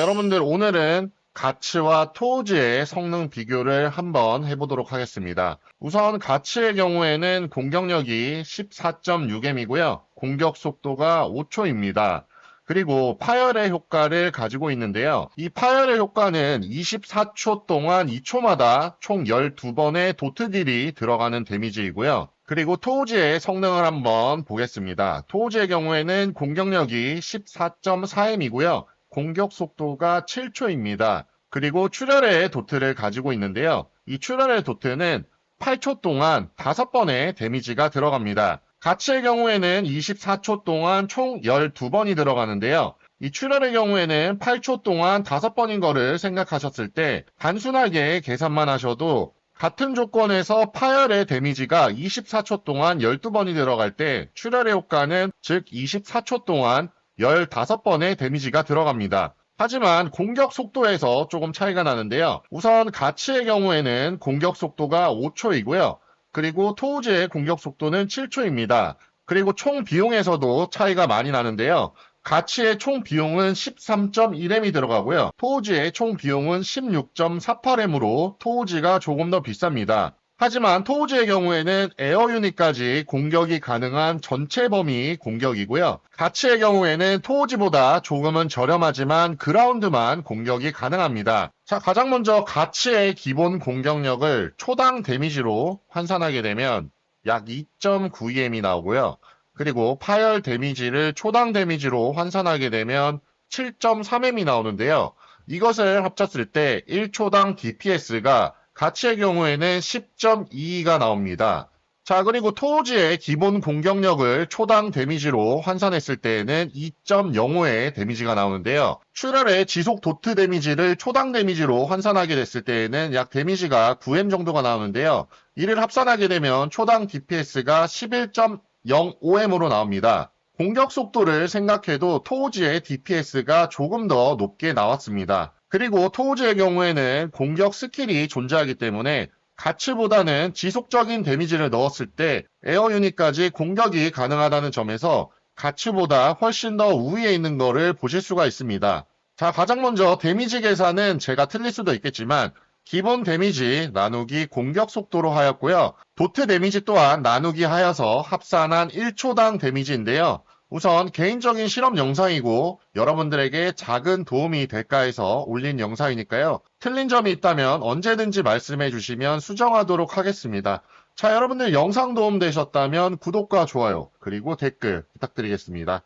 여러분들 오늘은 가츠와 토우즈의 성능 비교를 한번 해보도록 하겠습니다. 우선 가츠의 경우에는 공격력이 14.6M이고요. 공격 속도가 5초입니다. 그리고 파열의 효과를 가지고 있는데요. 이 파열의 효과는 24초 동안 2초마다 총 12번의 도트 딜이 들어가는 데미지이고요. 그리고 토우즈의 성능을 한번 보겠습니다. 토우즈의 경우에는 공격력이 14.4M이고요. 공격 속도가 7초입니다. 그리고 출혈의 도트를 가지고 있는데요. 이 출혈의 도트는 8초 동안 5번의 데미지가 들어갑니다. 가치의 경우에는 24초 동안 총 12번이 들어가는데요. 이 출혈의 경우에는 8초 동안 5번인 거를 생각하셨을 때 단순하게 계산만 하셔도 같은 조건에서 파열의 데미지가 24초 동안 12번이 들어갈 때 출혈의 효과는 즉 24초 동안 15번의 데미지가 들어갑니다. 하지만 공격 속도에서 조금 차이가 나는데요. 우선 가치의 경우에는 공격 속도가 5초이고요. 그리고 토우즈의 공격 속도는 7초입니다. 그리고 총 비용에서도 차이가 많이 나는데요. 가치의 총 비용은 13.1M이 들어가고요. 토우즈의 총 비용은 16.48M으로 토우즈가 조금 더 비쌉니다. 하지만 토우즈의 경우에는 에어 유닛까지 공격이 가능한 전체 범위 공격이고요. 가치의 경우에는 토우즈보다 조금은 저렴하지만 그라운드만 공격이 가능합니다. 자, 가장 먼저 가치의 기본 공격력을 초당 데미지로 환산하게 되면 약 2.92M이 나오고요. 그리고 파열 데미지를 초당 데미지로 환산하게 되면 7.3M이 나오는데요. 이것을 합쳤을 때 1초당 DPS가 가치의 경우에는 10.22가 나옵니다. 자, 그리고 토우즈의 기본 공격력을 초당 데미지로 환산했을 때에는 2.05의 데미지가 나오는데요. 출혈의 지속 도트 데미지를 초당 데미지로 환산하게 됐을 때에는 약 데미지가 9M 정도가 나오는데요. 이를 합산하게 되면 초당 DPS가 11.05M으로 나옵니다. 공격 속도를 생각해도 토우즈의 DPS가 조금 더 높게 나왔습니다. 그리고 토우즈의 경우에는 공격 스킬이 존재하기 때문에 가츠보다는 지속적인 데미지를 넣었을 때 에어 유닛까지 공격이 가능하다는 점에서 가츠보다 훨씬 더 우위에 있는 것을 보실 수가 있습니다. 자, 가장 먼저 데미지 계산은 제가 틀릴 수도 있겠지만 기본 데미지 나누기 공격 속도로 하였고요. 도트 데미지 또한 나누기 하여서 합산한 1초당 데미지인데요. 우선 개인적인 실험 영상이고 여러분들에게 작은 도움이 될까 해서 올린 영상이니까요. 틀린 점이 있다면 언제든지 말씀해 주시면 수정하도록 하겠습니다. 자, 여러분들 영상 도움 되셨다면 구독과 좋아요, 그리고 댓글 부탁드리겠습니다.